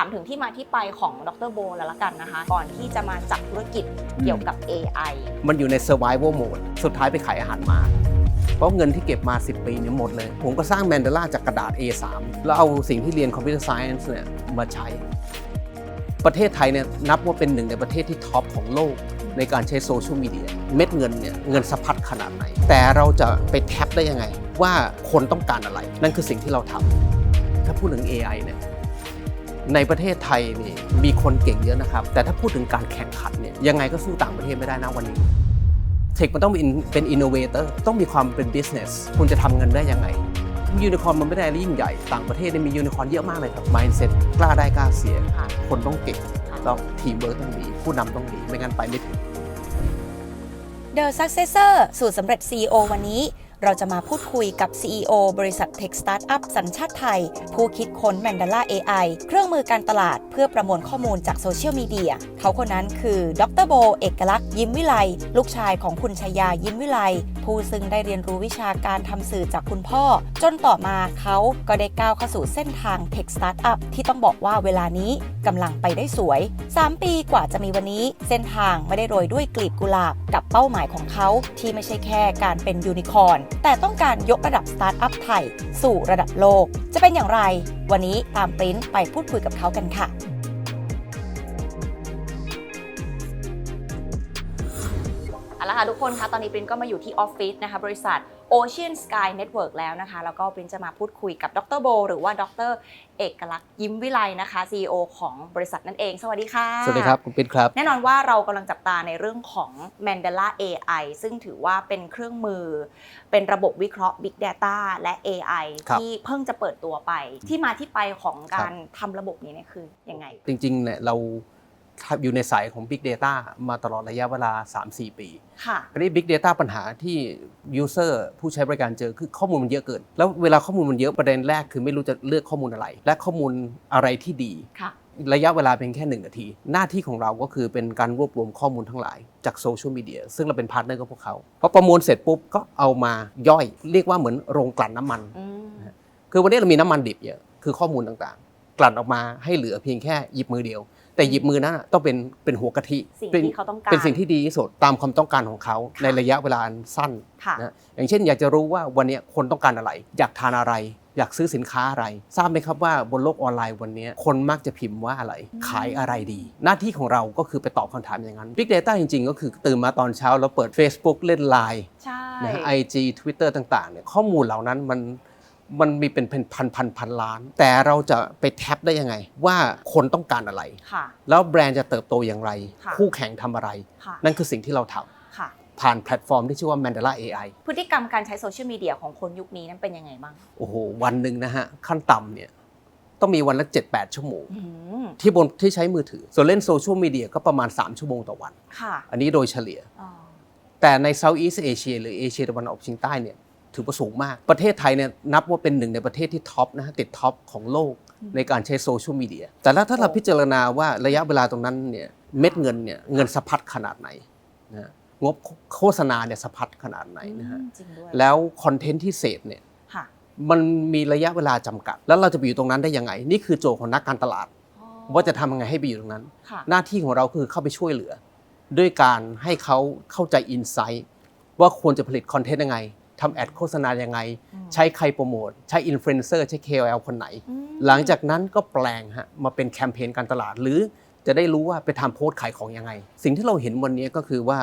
ามถึงที่มาที่ไปของดรโบแล้วละกันนะคะ ก่อนที่จะมาจับธุรกิจเกี่ยวกับ AI มันอยู่ใน survival mode สุดท้ายไปขายอาหารหมาเพราะเงินที่เก็บมา 10 ปีเนี่ยหมดเลย ผมก็สร้างแมนเดล่าจากกระดาษ A3 แล้วเอาสิ่งที่เรียนคอมพิวเตอร์ไซเอนซ์เนี่ยมาใช้ ประเทศไทยเนี่ยนับว่าเป็นหนึ่งในประเทศที่ท็อปของโลกในการใช้โซเชียลมีเดียเม็ดเงินเนี่ยเงินสะพัดขนาดไหน แต่เราจะไปแท็บได้ยังไง ว่าคนต้องการอะไร นั่นคือสิ่งที่เราทำถ้าพูดถึง AI เนี่ย ในประเทศไทยนี่มีคนเก่งเยอะนะครับ แต่ถ้าพูดถึงการแข่งขันเนี่ยยังไงก็สู้ต่างประเทศไม่ได้นะวันนี้เทคมันต้องเป็นอินโนเวเตอร์ต้องมีความเป็นบิสเนสคุณจะทำเงินได้ยังไงยูนิคอร์นมันไม่ได้ยิ่งใหญ่ ต่างประเทศเนี่ยมียูนิคอร์นเยอะมากเลยครับ mindset กล้าได้กล้าเสีย คนต้องเก่งแล้วทีมเวิร์กต้องดี ผู้นำต้องดีไม่งั้นไปไม่ถึง The Successor สูตรสำเร็จ CEO วันนี้ เราจะมาพูดคุยกับ CEO บริษัท Tech Startup สัญชาติไทย ผู้คิดค้น Mandala AI เครื่องมือการตลาดเพื่อประมวลข้อมูลจากโซเชียลมีเดีย เขาคนนั้นคือดรโบ เอกลักษณ์ยิ้มวิไล ลูกชายของคุณชายายิ้มวิไล ผู้ซึ่งได้เรียนรู้วิชาการทำสื่อจากคุณพ่อ จนต่อมาเขาก็ได้ก้าวเข้าสู่เส้นทาง Tech Startup ที่ต้องบอกว่าเวลานี้กำลังไปได้สวย 3 ปีกว่าจะมีวันนี้ เส้นทางไม่ได้โรยด้วยกลีบกุหลาบกับเป้าหมายของเขาที่ไม่ใช่แค่การเป็นยูนิคอร์นแต่ต้องการยกระดับสตาร์ทอัพไทย สู่ระดับโลก จะเป็นอย่างไร วันนี้ตามปริ้นไปพูดคุยกับเขากันค่ะ เอาละค่ะทุกคนคะตอนนี้ปรินก็มาอยู่ที่ออฟฟิศนะคะบริษัท Ocean Sky Network แล้วนะคะ แล้วก็ปรินจะมาพูดคุยกับดรโบ หรือว่าดรเอกลักษณ์ยิ้มวิไลนะคะ CEO ของบริษัทนั่นเอง สวัสดีค่ะ สวัสดีครับคุณปิ๊นครับ แน่นอนว่าเรากำลังจับตาในเรื่องของ Mandela AI ซึ่งถือว่าเป็นเครื่องมือ เป็นระบบวิเคราะห์ Big Data และ AI ครับที่เพิ่งจะเปิดตัวไป ที่มาที่ไปของการทำระบบนี้เนี่ยคือยังไง จริงๆเนี่ยเรา อยู่ในสายของ Big Data มาตลอดระยะเวลา 3-4 ปีค่ะคราวนี้ Big Data ปัญหาที่ User ผู้ใช้บริการเจอคือข้อมูลมันเยอะเกิน แล้วเวลาข้อมูลมันเยอะประเด็นแรกคือไม่รู้จะเลือกข้อมูลอะไร และข้อมูลอะไรที่ดีค่ะระยะเวลาเพียงแค่หนึ่งนาที หน้าที่ของเราก็คือเป็นการรวบรวมข้อมูลทั้งหลายจากโซเชียลมีเดียซึ่งเราเป็นพาร์ทเนอร์กับพวกเขาพอประมวลเสร็จปุ๊บก็เอามาย่อย เรียกว่าเหมือนโรงกลั่นน้ำมันอืมคือวันนี้เรามีน้ำมันดิบเยอะคือข้อมูลต่างๆ กลั่นออกมาให้เหลือเพียงแค่หยิบมือเดียว แต่หยิบมือนั้นนะต้องเป็นเป็นหัวกะทิสิ่งเป็นที่เขาต้องการเป็นสิ่งที่ดีที่สุดตามความต้องการของเขาค่ะในระยะเวลาอันสั้นค่ะนะอย่างเช่น อยากจะรู้ว่าวันนี้คนต้องการอะไร อยากทานอะไร อยากซื้อสินค้าอะไร ทราบไหมครับว่าบนโลกออนไลน์วันนี้คนมักจะพิมพ์ว่าอะไรอืมขายอะไรดี หน้าที่ของเราก็คือไปตอบคำถามอย่างนั้น Big Data จริง ๆ ก็คือตื่นมาตอนเช้าแล้วเปิด Facebook เล่น Line ใช่นะฮะ IG Twitter ต่างๆเนี่ยข้อมูลเหล่านั้นมัน มันมีเป็นเป็นพันพันพันล้าน แต่เราจะไปแท็บได้ยังไง ว่าคนต้องการอะไร ค่ะ แล้วแบรนด์จะเติบโตอย่างไร ค่ะคู่แข่งทำอะไร ค่ะ นั่นคือสิ่งที่เราทำค่ะ ผ่านแพลตฟอร์มที่ชื่อว่า Mandela AI พฤติกรรมการใช้โซเชียลมีเดียของคนยุคนี้นั้นเป็นยังไงบ้างโอ้โห วันหนึ่งนะฮะ ขั้นต่ำเนี่ย ต้องมีวันละ 7-8 ชั่วโมง อืมที่บนที่ใช้มือถือ ส่วนเล่นโซเชียลมีเดียก็ประมาณ 3 ชั่วโมงต่อวัน ค่ะอันนี้โดยเฉลี่ย อ๋อแต่ใน Southeast Asia หรือเอเชียตะวันออกเฉียงใต้เนี่ย ถือว่าสูงมาก ประเทศไทยเนี่ยนับว่าเป็นหนึ่งในประเทศที่ท็อปนะฮะติดท็อปของโลกในการใช้โซเชียลมีเดีย แต่แล้วถ้าเราพิจารณาว่าระยะเวลาตรงนั้นเนี่ยเม็ดเงินเนี่ยเงินสะพัดขนาดไหนนะฮะงบโฆษณาเนี่ยสะพัดขนาดไหนนะฮะอืมจริงด้วยแล้วคอนเทนต์ที่เสพเนี่ยค่ะมันมีระยะเวลาจำกัด แล้วเราจะไปอยู่ตรงนั้นได้ยังไง นี่คือโจทย์ของนักการตลาดอ๋อว่าจะทำยังไงให้ไปอยู่ตรงนั้นค่ะหน้าที่ของเราคือเข้าไปช่วยเหลือ ด้วยการให้เขาเข้าใจอินไซต์ว่าควรจะผลิตคอนเทนต์ยังไง ทำแอดโฆษณายังไงอืมใช้ใครโปรโมท ใช้อินฟลูเอนเซอร์ใช้ KOL คนไหนอืมหลังจากนั้นก็แปลงฮะมาเป็นแคมเปญการตลาด หรือจะได้รู้ว่าไปทำโพสต์ขายของยังไง สิ่งที่เราเห็นวันนี้ก็คือว่า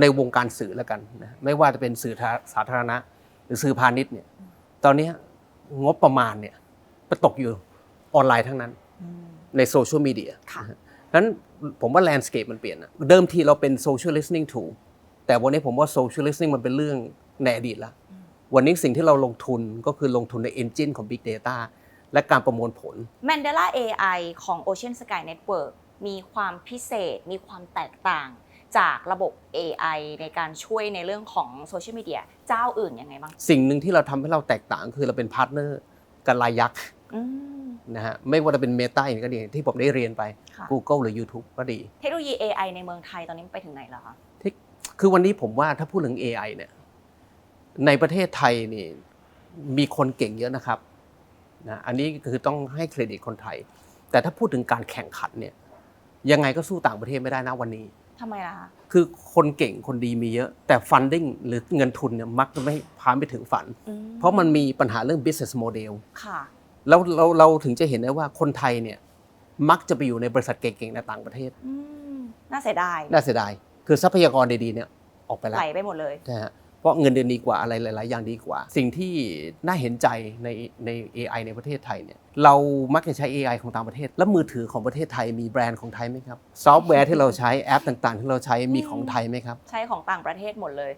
ในวงการสื่อแล้วกันนะไม่ว่าจะเป็นสื่อสาธารณะ หรือสื่อพาณิชย์เนี่ยตอนนี้งบประมาณเนี่ยไปตกอยู่ออนไลน์ทั้งนั้นอืมในโซเชียลมีเดียค่ะนั้นผมว่าแลนด์สเคปมันเปลี่ยนนะเดิมทีเราเป็นโซเชียล listening tool แต่วันนี้ผมว่าโซเชียล listening มันเป็นเรื่อง ในอดีตแล้ววันนี้สิ่งที่เราลงทุนก็คือลงทุนใน engine ของ Big Data และการประมวลผล Mandela AI ของ Ocean Sky Network มีความพิเศษ มีความแตกต่างจากระบบ AI ในการช่วยในเรื่องของโซเชียลมีเดียเจ้าอื่นยังไงบ้าง สิ่งหนึ่งที่เราทำให้เราแตกต่างคือเราเป็นพาร์ทเนอร์กับรายยักษ์อืมนะฮะไม่ว่าจะเป็น Meta เองก็ดีที่ผมได้เรียนไปค่ะ Google หรือ YouTube ก็ดี เทคโนโลยี AI ในเมืองไทยตอนนี้มันไปถึงไหนแล้วคะที่คือวันนี้ผมว่าถ้าพูดถึง AI เนี่ย ในประเทศไทยนี่มีคนเก่งเยอะนะครับนะอันนี้คือต้องให้เครดิตคนไทย แต่ถ้าพูดถึงการแข่งขันเนี่ยยังไงก็สู้ต่างประเทศไม่ได้นะวันนี้ทำไมล่ะคะคือคนเก่งคนดีมีเยอะ แต่ funding หรือเงินทุนเนี่ยมักจะไม่พาไปถึงฝัน อืเพราะมันมีปัญหาเรื่อง business model ค่ะ แล้วเราเราถึงจะเห็นได้ว่าคนไทยเนี่ยมักจะไปอยู่ในบริษัทเก่งๆในต่างประเทศ อืมน่าเสียดายน่าเสียดาย คือทรัพยากรดีๆเนี่ยออกไปแล้วไหลไปหมดเลยนะฮะ เพราะเงินเดือนดีกว่าอะไรหลาย ๆ อย่างดีกว่า สิ่งที่น่าเห็นใจในใน AI ในประเทศไทยเนี่ยเรามักจะใช้ AI ของต่างประเทศ แล้วมือถือของประเทศไทยมีแบรนด์ของไทยไหมครับซอฟต์แวร์ที่เราใช้แอปต่าง ๆ ที่เราใช้มีของไทยไหมครับใช้ของต่างประเทศหมดเลย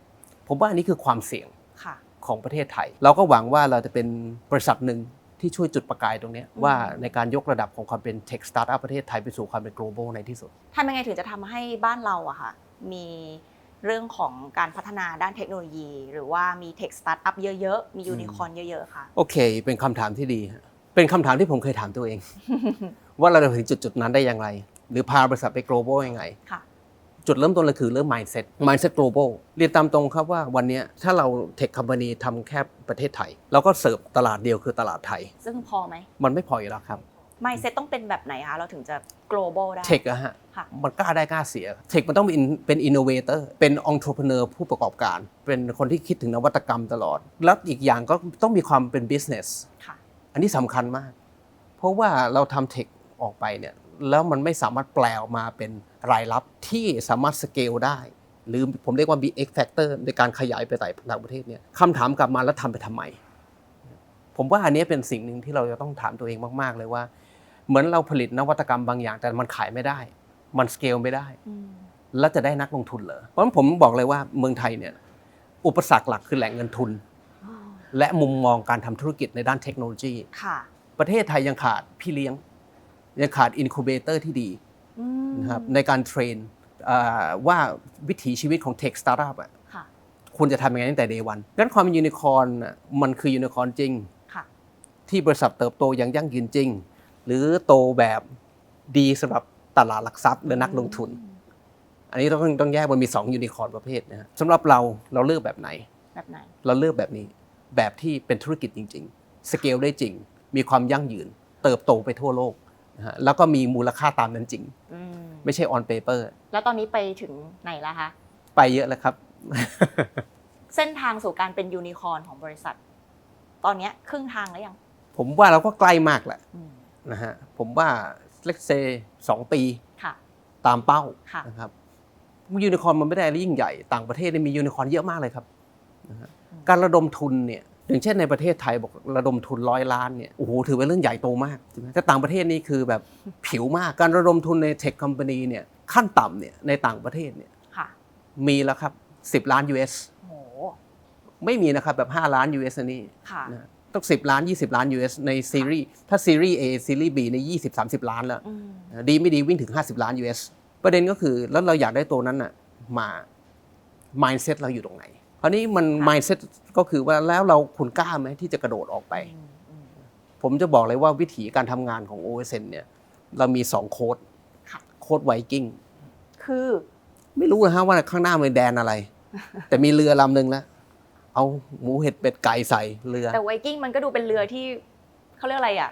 ผมว่าอันนี้คือความเสี่ยงค่ะของประเทศไทย เราก็หวังว่าเราจะเป็นบริษัทหนึ่งที่ช่วยจุดประกายตรงเนี้ยอืมว่าในการยกระดับของความเป็น tech startup ประเทศไทยไปสู่ความเป็น global ในที่สุดทำยังไงถึงจะทำให้บ้านเราอะค่ะมี เรื่องของการพัฒนาด้านเทคโนโลยี หรือว่ามีเทคสตาร์ทอัพเยอะๆ มียูนิคอร์นเยอะๆ ค่ะ โอเค เป็นคำถามที่ดีฮะเป็นคำถามที่ผมเคยถามตัวเอง ว่าเราจะถึงจุดจุดๆนั้นได้อย่างไร หรือพาบริษัทไป global ยังไง ค่ะ จุดเริ่มต้นเลยคือเริ่ม mindset mindset global เรียนตามตรงครับว่าวันเนี้ยถ้าเรา tech company ทำแค่ประเทศไทย เราก็เสิร์ฟตลาดเดียวคือตลาดไทย ซึ่งพอไหม มันไม่พออยู่แล้วครับ ไม่เซ็ตต้องเป็นแบบไหนคะเราถึงจะ global ได้ เทคอะฮะ ค่ะ มันกล้าได้กล้าเสีย เทคมันต้องเป็นเป็นอินโนเวเตอร์ เป็นองค์ประกอบผู้ประกอบการ เป็นคนที่คิดถึงนวัตกรรมตลอด แล้วอีกอย่างก็ต้องมีความเป็น business ค่ะ อันนี้สำคัญมาก เพราะว่าเราทำเทคออกไปเนี่ยแล้วมันไม่สามารถแปลออกมาเป็นรายรับที่สามารถสเกลได้ หรือผมเรียกว่ามี X factor ในการขยายไปต่างประเทศเนี่ยคำถามกลับมาแล้วทำไปทำไม ผมว่าอันนี้เป็นสิ่งหนึ่งที่เราจะต้องถามตัวเองมาก ๆ เลยว่า เหมือนเราผลิตนวัตกรรมบางอย่าง แต่มันขายไม่ได้ มันสเกลไม่ได้อืมแล้วจะได้นักลงทุนเหรอเพราะฉะนั้นผมบอกเลยว่าเมืองไทยเนี่ยอุปสรรคหลักคือแหล่งเงินทุน และมุมมองการทำธุรกิจในด้านเทคโนโลยีค่ะประเทศไทยยังขาดพี่เลี้ยง ยังขาดอินคูเบเตอร์ที่ดีอืมนะครับในการเทรนเอ่อว่าวิถีชีวิตของเทคสตาร์ทอัพอะค่ะควรจะทำยังไงตั้งแต่เดวันงั้นความเป็นยูนิคอร์นน่ะมันคือยูนิคอร์นจริงค่ะที่บริษัทเติบโตอย่างยั่งยืนจริง หรือโตแบบดีสำหรับตลาดหลักทรัพย์และนักลงทุน อันนี้ต้องต้องแยกมันมี2ยูนิคอร์นประเภทนะฮะสำหรับเราเราเลือกแบบไหนแบบไหน เราเลือกแบบนี้แบบที่เป็นธุรกิจจริง ๆ สเกลได้จริง มีความยั่งยืน เติบโตไปทั่วโลกนะฮะแล้วก็มีมูลค่าตามนั้นจริงอืมไม่ใช่ออนเปเปอร์แล้วตอนนี้ไปถึงไหนแล้วคะไปเยอะแล้วครับ เส้นทางสู่การเป็นยูนิคอร์นของบริษัท ตอนเนี้ยครึ่งทางแล้วยัง ผมว่าเราก็ใกล้มากแหละอืม นะฮะผมว่าเล็กเซสองปีค่ะตามเป้าค่ะนะครับยูนิคอร์นมันไม่ได้อะไรยิ่งใหญ่ต่างประเทศเนี่ยมียูนิคอร์นเยอะมากเลยครับนะฮะการระดมทุนเนี่ยอย่างเช่นในประเทศไทยบอกระดมทุนร้อยล้านเนี่ยโอ้โหถือเป็นเรื่องใหญ่โตมากใช่ไหมแต่ต่างประเทศนี่คือแบบผิวมากการระดมทุนในเทคคอมพานีเนี่ยขั้นต่ำเนี่ยในต่างประเทศเนี่ยค่ะมีแล้วครับ 10 ล้าน US โหไม่มีนะครับแบบ 5 ล้าน US อันนี้ค่ะนะ ต้อง10 ล้าน 20 ล้าน US ในซีรีส์ถ้าซีรีส์ A ซีรีส์ B ใน 20 30 ล้านแล้วอืมดีไม่ดีวิ่งถึง 50 ล้าน US ประเด็นก็คือแล้วเราอยากได้ตัวนั้นน่ะมา mindset เราอยู่ตรงไหนคราวนี้มัน mindset ก็คือว่าแล้วเราคุณกล้าไหมที่จะกระโดดออกไปอืมอืมผมจะบอกเลยว่าวิธีการทำงานของ OSN เนี่ยเรามี2โค้ดค่ะโค้ดไวกิ้งคือไม่รู้นะฮะว่าข้างหน้ามันแดนอะไร แต่มีเรือลำหนึ่งแล้ว เอาหมูเห็ดเป็ดไก่ใส่เรือ แต่ไวกิ้งมันก็ดูเป็นเรือที่เขาเรียกอะไรอะ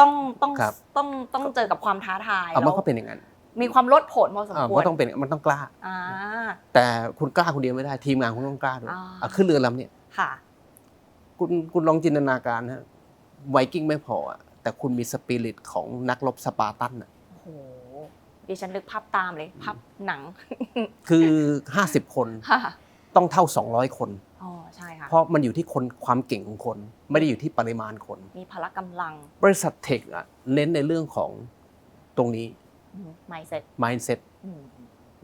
ต้องต้องครับต้องต้องเจอกับความท้าทายเอาแล้มันวก็เป็นอย่างนั้นมีความลดผลพอสมอ่าควมัรนต้องเป็นมันต้องกล้า อ่า แต่คุณกล้าคนเดียวไม่ได้ทีมงานคุณต้องกล้าด้วยอ่า อะขึ้นเรือลำเนี่ยค่ะ คุณคุณลองจินตนาการนะไวกิ้งไม่พออะแต่คุณมีสปิริตของนักรบสปาร์ตันอะโอ้โหดิฉันนึกภาพตามเลยภาพหนัง คือ 50 คน ค่ะ ต้องเท่า 200 คน อ๋อใช่ค่ะ เพราะมันอยู่ที่คนความเก่งของคน ไม่ได้อยู่ที่ปริมาณคน มีพละกำลังบริษัทเทคอะเน้นในเรื่องของตรงนี้ mindset mindset อืม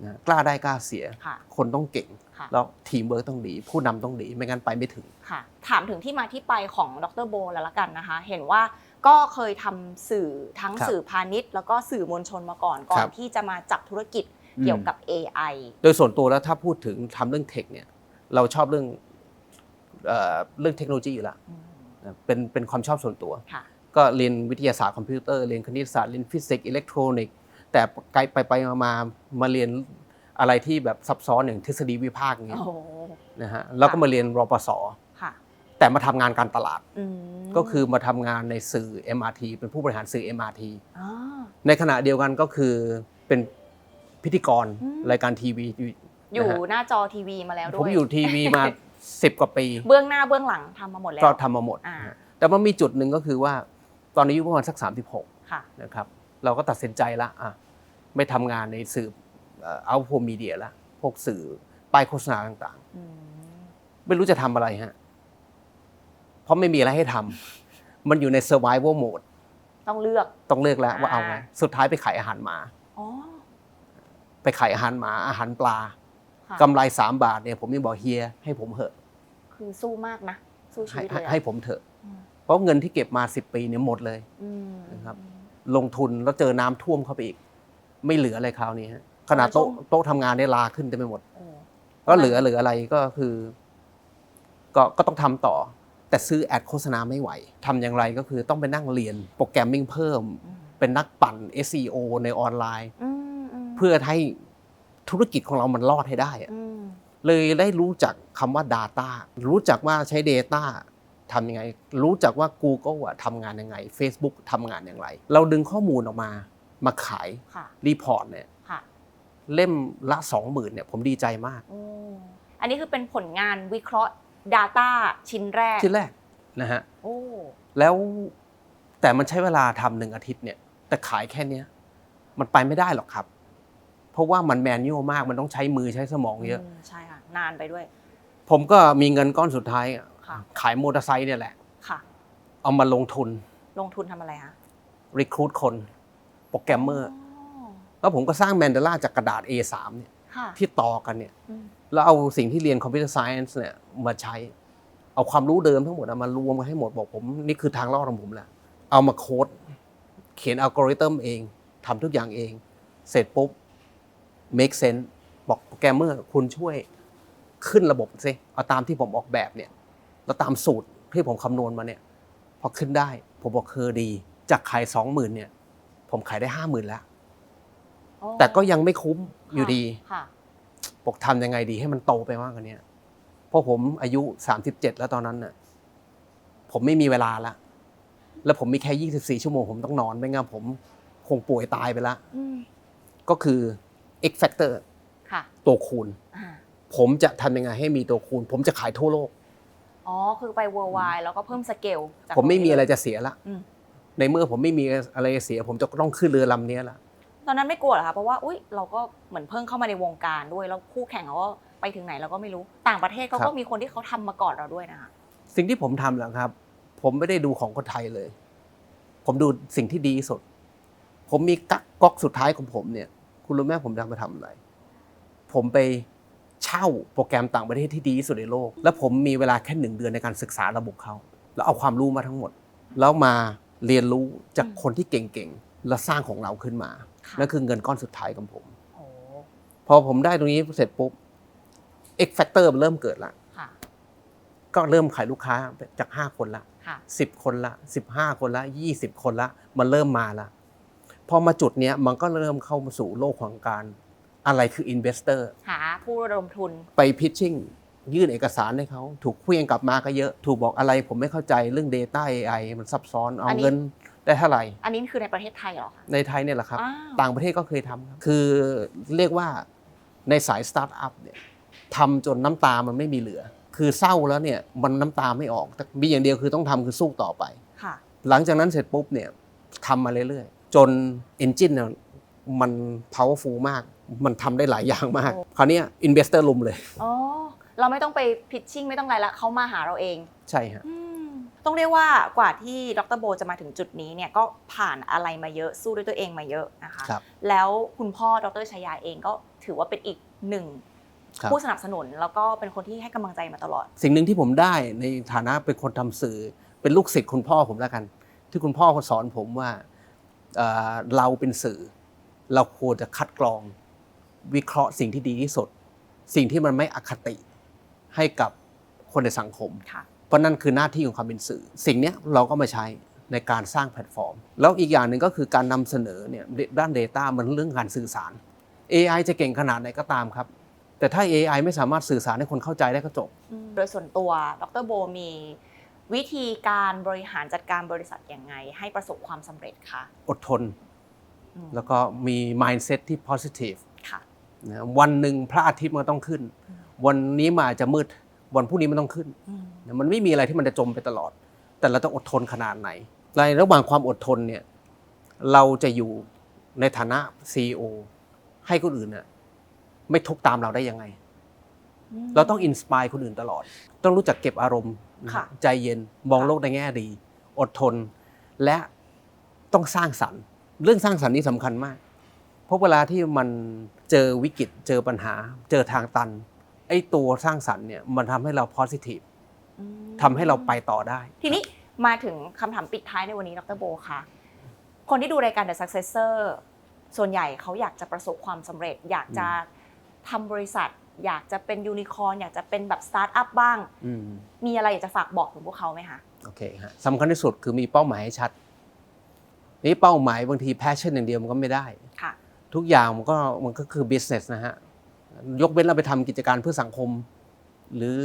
นะกล้าได้กล้าเสีย ค่ะ คนต้องเก่ง ค่ะ แล้วทีมเวิร์กต้องดี ผู้นำต้องดี ไม่งั้นไปไม่ถึง ค่ะ ถามถึงที่มาที่ไปของดรโบแล้วละกันนะคะ เห็นว่าก็เคยทำสื่อทั้งครับสื่อพาณิชย์ แล้วก็สื่อมวลชนมาก่อน ก่อครันบที่จะมาจับธุรกิจ เกี่ยวกับ AI โดยส่วนตัวแล้วถ้าพูดถึงทำเรื่องเทคเนี่ยเราชอบเรื่องเอ่อเรื่องเทคโนโลยีอยู่แล้วอืมนะเป็นเป็นความชอบส่วนตัวค่ะก็เรียนวิทยาศาสตร์คอมพิวเตอร์เรียนคณิตศาสตร์เรียนฟิสิกส์อิเล็กทรอนิกส์แต่ไกลไปไปมามามาเรียนอะไรที่แบบซับซ้อนอย่างทฤษฎีวิพากษ์อย่างเงี้ยโอ้โหนะฮะแล้วก็มาเรียนรปศค่ะแต่มาทำงานการตลาดอืมก็คือมาทำงานในสื่อ MRT เป็นผู้บริหารสื่อ MRT อ๋อในขณะเดียวกันก็คือเป็น พิธีกรอืม รายการทีวีอยู่นะฮะหน้าจอทีวีมาแล้วด้วยผมอยู่ทีวีมา 10 กว่าปี เบื้องหน้าเบื้องหลังทำมาหมดแล้ว ก็ทำมาหมด อ่านะฮะแต่มันมีจุดหนึ่งก็คือว่าตอนอายุประมาณสัก36ค่ะนะครับ เราก็ตัดสินใจละอะไม่ทำงานในสื่อเอาโฟมีเดียละพวกสื่อป้ายโฆษณาต่างอืมๆไม่รู้จะทำอะไรฮะ เพราะไม่มีอะไรให้ทำ มันอยู่ใน survival mode ต้องเลือก ต้องเลือกแล้วว่าเอาไง อ่า สุดท้ายไปขายอาหารหมา อ๋อ ไปขายอาหารหมาอาหารปลา ค่ะกำไร3บาทเนี่ยผมยังบอกเฮียให้ผมเหอะคือสู้มากนะ สู้ชีให้วิตให้เลยอะให้ผมเถอะ อืมเพราะเงินที่เก็บมา10ปีเนี่ยหมดเลย อืมนะครับ ลงทุนแล้วเจอน้ำท่วมเข้าไปอีก ไม่เหลืออะไรคราวนี้ฮะขนาดโต๊ะโต๊ะทำงานเนี่ยลาขึ้นเต็มไปหมดโอ้ก็เหลือเหลืออะไรก็คือ ก็ก็ต้องทำต่อ แต่ซื้อแอดโฆษณาไม่ไหวทำอย่างไรก็คือต้องไปนั่งเรียนโปรแกรมมิ่งเพิ่ม อืมเป็นนักปั่น SEO ในออนไลน์ อืมม เพื่อให้ธุรกิจของเรามันรอดให้ได้อะอืมเลยได้รู้จักคำว่า Data รู้จักว่าใช้ Data ทำยังไง รู้จักว่า Google อะทำงานยังไง Facebook ทำงานอย่างไร เราดึงข้อมูลออกมามาขายค่ะรีพอร์ตเนี่ยค่ะเล่มละ20,000เนี่ยผมดีใจมากโอ้อันนี้คือเป็นผลงานวิเคราะห์ Data ชิ้นแรกที่แรกนะฮะโอ้แล้วแต่มันใช้เวลาทำหนึ่งอาทิตย์เนี่ย แต่ขายแค่เนี้ยมันไปไม่ได้หรอกครับ เพราะว่ามันแมนนวลมากมันต้องใช้มือใช้สมองเยอะมใช่ค่ะนานไปด้วย ผมก็มีเงินก้อนสุดท้ายอะค่ะ ขายมอเตอร์ไซค์เนี่ยแหละ ค่ะ เอามาลงทุนลงทุนทำอะไรคะรีครูดคนโปรแกรมเมอร์อแล้วผมก็สร้างแมนเดล่าจากกระดาษ A3 เนี่ยค่ะที่ต่อกันเนี่ยอืมแล้วเอาสิ่งที่เรียนคอมพิวเตอร์ไซเอนซ์เนี่ยมาใช้ เอาความรู้เดิมทั้งหมดเอามารวมกันให้หมดบอกผม นี่คือทางรอดของผมแหละเอามาโค้ดเขียนอัลกอริทึมเองทำทุกอย่างเอง เสร็จปุ๊บ make sense บอกโปรแกรมเมอร์คุณช่วยขึ้นระบบสิเอาตามที่ผมออกแบบเนี่ยแล้วตามสูตรที่ผมคำนวณมาเนี่ยพอขึ้นได้ ผมบอกคือดี จากขายสองหมื่นเนี่ยผมขายได้ห้าหมื่นแล้วโอ้แต่ก็ยังไม่คุ้มอยู่ดีค่ะบอกทำยังไงดีให้มันโตไปมากกว่านี้เพราะผมอายุ37แล้วตอนนั้นน่ะ ผมไม่มีเวลาละแล้วผมมีแค่24ชั่วโมงผมต้องนอนไม่งั้นผมคงป่วยตายไปละอืมก็คือ X factor ค่ะตัวคูณ อ่าผมจะทำยังไงให้มีตัวคูณ ผมจะขายทั่วโลก อ๋อ คือไป worldwide แล้วก็เพิ่มสเกลจากผมไม่มีอะไรตงนี้ จะเสียละอืม ในเมื่อผมไม่มีอะไรจะเสีย ผมจะต้องขึ้นเรือลำนี้ละตอนนั้นไม่กลัวเหรอคะเพราะว่าอุ้ยเราก็เหมือนเพิ่งเข้ามาในวงการด้วย แล้วคู่แข่งเขาก็ไปถึงไหนเราก็ไม่รู้ ต่างประเทศเขาก็มีคนที่เขาทำมาก่อนเราด้วยนะคะ สิ่งที่ผมทำแหละครับ ผมไม่ได้ดูของคนไทยเลย ผมดูสิ่งที่ดีที่สุด ผมมีกักก๊อกสุดท้ายของผมเนี่ย คุณรู้ไหมผมจะมาทำอะไร ผมไปเช่าโปรแกรมต่างประเทศที่ดีที่สุดในโลก แล้วผมมีเวลาแค่หนึ่งเดือนในการศึกษาระบบเขา แล้วเอาความรู้มาทั้งหมด แล้วมาเรียนรู้จากอืมคนที่เก่งๆ แล้วสร้างของเราขึ้นมาค่ะนั่นคือเงินก้อนสุดท้ายของผมโอ้พอผมได้ตรงนี้เสร็จปุ๊บ X factor มันเริ่มเกิดละค่ะก็เริ่มขายลูกค้าจาก 5 คนละค่ะสิบคนละสิบห้าคนละยี่สิบคนละ มันเริ่มมาละ พอมาจุดเนี้ยมันก็เริ่มเข้ามาสู่โลกของการอะไรคืออินเวสเตอร์หาผู้ระดมทุนไปพิชชิ่งยื่นเอกสารให้เขาถูกเคลื่องกลับมาก็เยอะ ถูกบอกอะไรผมไม่เข้าใจเรื่อง Data AI มันซับซ้อนเอาอันนี้เงินได้เท่าไหร่ อันนี้คือในประเทศไทยเหรอคะในไทยเนี่ยแหละครับอ้าวต่างประเทศก็เคยทำครับคือเรียกว่าในสายสตาร์ทอัพเนี่ยทำจนน้ำตามันไม่มีเหลือ คือเศร้าแล้วเนี่ยมันน้ำตาไม่ออกแต่มีอย่างเดียวคือต้องทำคือสู้ต่อไปค่ะหลังจากนั้นเสร็จปุ๊บเนี่ยทำมาเรื่อยๆ จน Engine เนี่ยมัน powerful มาก มันทำได้หลายอย่างมากโอ้คราวเนี้ย investor ลุมเลย อ๋อ เราไม่ต้องไปพิชชิ่งไม่ต้องอะไรละเขามาหาเราเอง ใช่ฮะ อืมต้องเรียกว่ากว่าที่ดรโบจะมาถึงจุดนี้เนี่ยก็ผ่านอะไรมาเยอะสู้ด้วยตัวเองมาเยอะนะคะ ครับ แล้วคุณพ่อดรชายาเองก็ถือว่าเป็นอีกหนึ่งครับ ผู้สนับสนุนแล้วก็เป็นคนที่ให้กำลังใจมาตลอด สิ่งหนึ่งที่ผมได้ในฐานะเป็นคนทำสื่อ เป็นลูกศิษย์คุณพ่อผมแล้วกัน ที่คุณพ่อเขาสอนผมว่า เอ่อเราเป็นสื่อ เราควรจะคัดกรอง วิเคราะห์สิ่งที่ดีที่สุด สิ่งที่มันไม่อคติให้กับคนในสังคมค่ะเพราะนั่นคือหน้าที่ของความเป็นสื่อ สิ่งเนี้ยเราก็มาใช้ในการสร้างแพลตฟอร์ม แล้วอีกอย่างหนึ่งก็คือการนำเสนอเนี่ยด้าน Data มันเรื่องการสื่อสาร AI จะเก่งขนาดไหนก็ตามครับ แต่ถ้า AI ไม่สามารถสื่อสารให้คนเข้าใจได้ก็จบ โดยส่วนตัว ดรโบมี วิธีการบริหารจัดการบริษัทยังไง ให้ประสบความสำเร็จคะอดทนอืมแล้วก็มี mindset ที่ positive ค่ะนะวันหนึ่งพระอาทิตย์มันต้องขึ้นอืมวันนี้มันอาจจะมืด วันพรุ่งนี้มันต้องขึ้นอืมนะมันไม่มีอะไรที่มันจะจมไปตลอด แต่เราต้องอดทนขนาดไหน ในระหว่างความอดทนเนี่ย เราจะอยู่ในฐานะ CEO ให้คนอื่นน่ะไม่ทุกข์ตามเราได้ยังไง เราต้องอินสปายคนอื่นตลอด ต้องรู้จักเก็บอารมณ์นะค่ะใจเย็นมองโลกในแง่ดี อดทน และต้องสร้างสรรค์ เรื่องสร้างสรรค์นี่สำคัญมาก เพราะเวลาที่มันเจอวิกฤตเจอปัญหา เจอทางตันไอ้ตัวสร้างสรรค์เนี่ยมันทำให้เรา positive อืมทำให้เราไปต่อได้ ทีนี้มาถึงคำถามปิดท้ายในวันนี้ดรโบคะคนที่ดูรายการ The Successor ส่วนใหญ่เขาอยากจะประสบความสำเร็จ อยากจะทำบริษัท อยากจะเป็นยูนิคอร์นอยากจะเป็นแบบสตาร์ทอัพบ้าง อืมมีอะไรอยากจะฝากบอกถึงพวกเขาไหมคะ โอเคฮะสำคัญที่สุดคือมีเป้าหมายให้ชัด นี่เป้าหมายบางที passion อย่างเดียวมันก็ไม่ได้ ค่ะ ทุกอย่างมันก็มันก็คือ business นะฮะ ยกเว้นเราไปทำกิจการเพื่อสังคม หรือ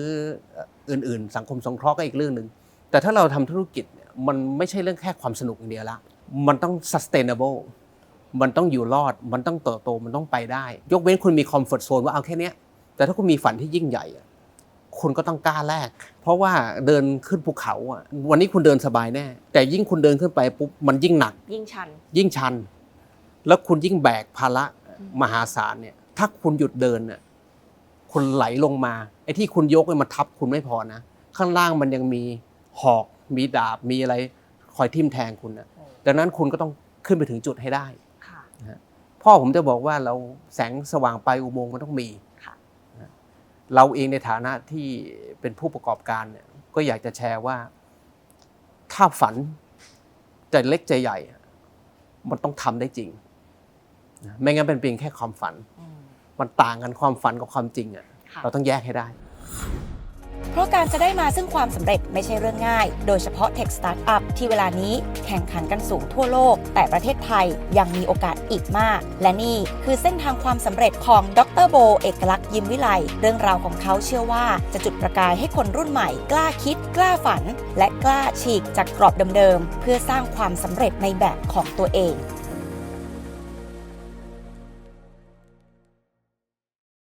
อื่นๆ สังคมสงเคราะห์ก็อีกเรื่องหนึ่ง แต่ถ้าเราทำธุรกิจเนี่ยมันไม่ใช่เรื่องแค่ความสนุกอย่างเดียวละ มันต้อง sustainable มันต้องอยู่รอด มันต้องเติบโต มันต้องไปได้ ยกเว้นคุณมี comfort zone ว่าเอาแค่เนี้ย แต่ถ้าคุณมีฝันที่ยิ่งใหญ่อะคุณก็ต้องกล้าแลกเพราะว่าเดินขึ้นภูเขาอะวันนี้คุณเดินสบายแน่ แต่ยิ่งคุณเดินขึ้นไปปุ๊บมันยิ่งหนัก ยิ่งชัน ยิ่งชัน แล้วคุณยิ่งแบกภาระอืมมหาศาลเนี่ย ถ้าคุณหยุดเดินเนี่ยคุณไหลลงมาไอ้ที่คุณยกเนี่ยมันทับคุณไม่พอนะข้างล่างมันยังมีหอกมีดาบมีอะไรคอยทิ่มแทงคุณนะดังนั้นคุณก็ต้องขึ้นไปถึงจุดให้ได้ค่ะพ่อผมจะบอกว่าเราแสงสว่างปลายอุโมงค์มันต้องมีค่ะนะ เราเองในฐานะที่เป็นผู้ประกอบการเนี่ยก็อยากจะแชร์ว่า ถ้าฝันจะเล็กจะใหญ่ มันต้องทำได้จริงนะไม่งั้นเป็นเพียงแค่ความฝันอืมมันต่างกันความฝันกับความจริงอะค่ะเราต้องแยกให้ได้ เพราะการจะได้มาซึ่งความสำเร็จไม่ใช่เรื่องง่าย โดยเฉพาะ Tech Startup ที่เวลานี้แข่งขันกันสูงทั่วโลก แต่ประเทศไทยยังมีโอกาสอีกมาก และนี่คือเส้นทางความสำเร็จของดรโบ เอกลักษณ์ยิ้มวิไลเรื่องราวของเขาเชื่อว่าจะจุดประกายให้คนรุ่นใหม่ กล้าคิด กล้าฝัน และกล้าฉีกจากกรอบเดิมๆเพื่อสร้างความสำเร็จในแบบของตัวเอง